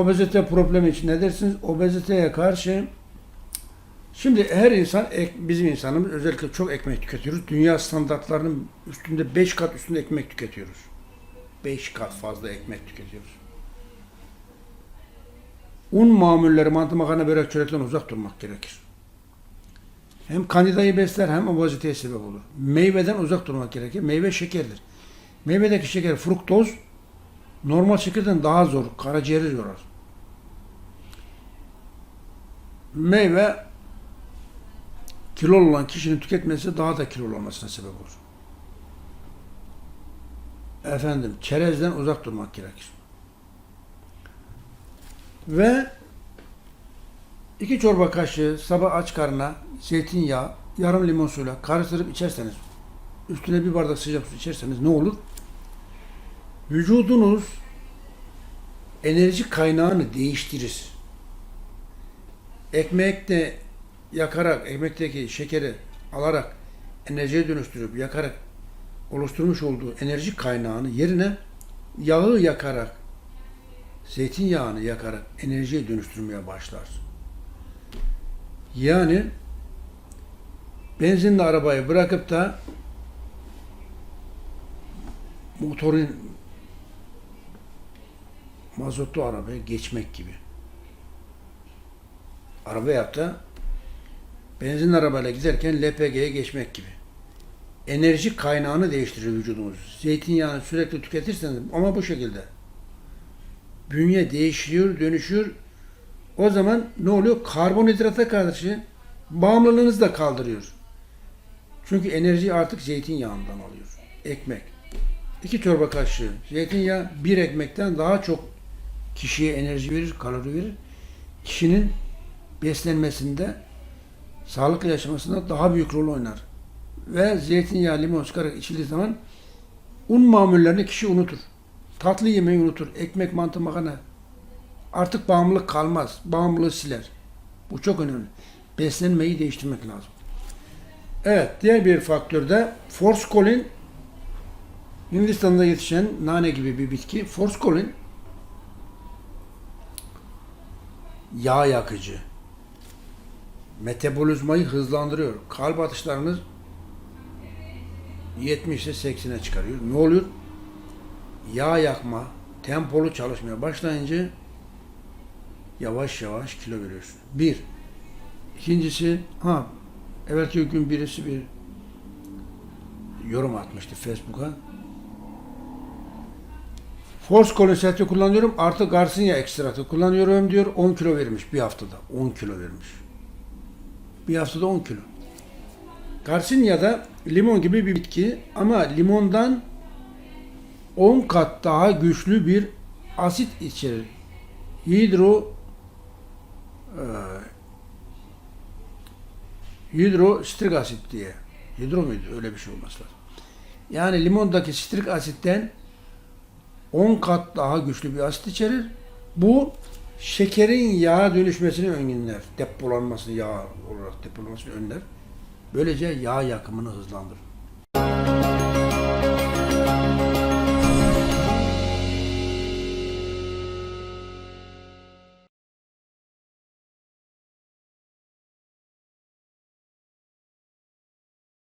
Obezite problemi için ne dersiniz? Obeziteye karşı şimdi her insan ek- bizim insanımız özellikle çok ekmek tüketiyoruz. Dünya standartlarının üstünde 5 kat üstünde ekmek tüketiyoruz. 5 kat fazla ekmek tüketiyoruz. Un mamulleri, mantı, makarna, börek, çörekten uzak durmak gerekir. Hem kandidayı besler hem obeziteye sebep olur. Meyveden uzak durmak gerekir. Meyve şekerdir. Meyvedeki şeker fruktoz normal şekerden daha zor. Karaciğeri yorar. Meyve kilolu olan kişinin tüketmesi daha da kilolu olmasına sebep olur. Efendim çerezden uzak durmak gerekir. Ve iki çorba kaşığı sabah aç karnına zeytinyağı, yarım limon suyla karıştırıp içerseniz, üstüne bir bardak sıcak su içerseniz ne olur? Vücudunuz enerji kaynağını değiştirir. Ekmekte yakarak, ekmekteki şekeri alarak enerjiye dönüştürüp yakarak oluşturmuş olduğu enerji kaynağını yerine yağı yakarak, zeytinyağını yakarak enerjiye dönüştürmeye başlar. Yani benzinli arabayı bırakıp da motorun mazotlu arabaya geçmek gibi. Araba yaptı. Benzin arabayla giderken LPG'ye geçmek gibi. Enerji kaynağını değiştirir vücudumuz. Zeytinyağını sürekli tüketirseniz ama bu şekilde. Bünye değişiyor, dönüşüyor. O zaman ne oluyor? Karbonhidrata karşı bağımlılığınızı da kaldırıyor. Çünkü enerji artık zeytinyağından alıyor. Ekmek. İki çorba kaşığı zeytinyağı bir ekmekten daha çok kişiye enerji verir, kalori verir. Kişinin beslenmesinde, sağlıklı yaşamasında daha büyük rol oynar. Ve zeytinyağı, limon sıkarak içildiği zaman un mamullerini kişi unutur. Tatlı yemeği unutur. Ekmek, mantı, makarna. Artık bağımlılık kalmaz. Bağımlılığı siler. Bu çok önemli. Beslenmeyi değiştirmek lazım. Evet, diğer bir faktör de forskolin Hindistan'da yetişen nane gibi bir bitki. Forskolin yağ yakıcı. Metabolizmayı hızlandırıyor. Kalp atışlarınız 70'e 80'e çıkarıyor. Ne oluyor? Yağ yakma, tempolu çalışmaya başlayınca yavaş yavaş kilo veriyorsun. Bir. İkincisi, ha, evvelki gün birisi bir yorum atmıştı Facebook'a. Force konsepti kullanıyorum. Artı Garcinia ekstratı kullanıyorum diyor. 10 kilo vermiş bir haftada. 10 kilo vermiş. Bir haftada 10 kilo. Garcinia da limon gibi bir bitki ama limondan 10 kat daha güçlü bir asit içerir. Hidro e, hidrostrik asit diye. Hidro muydu? Öyle bir şey olması lazım. Yani limondaki strik asitten 10 kat daha güçlü bir asit içerir. Bu şekerin yağa dönüşmesini önler. Depolanmasını yağ olarak depolanmasını önler. Böylece yağ yakımını hızlandırır.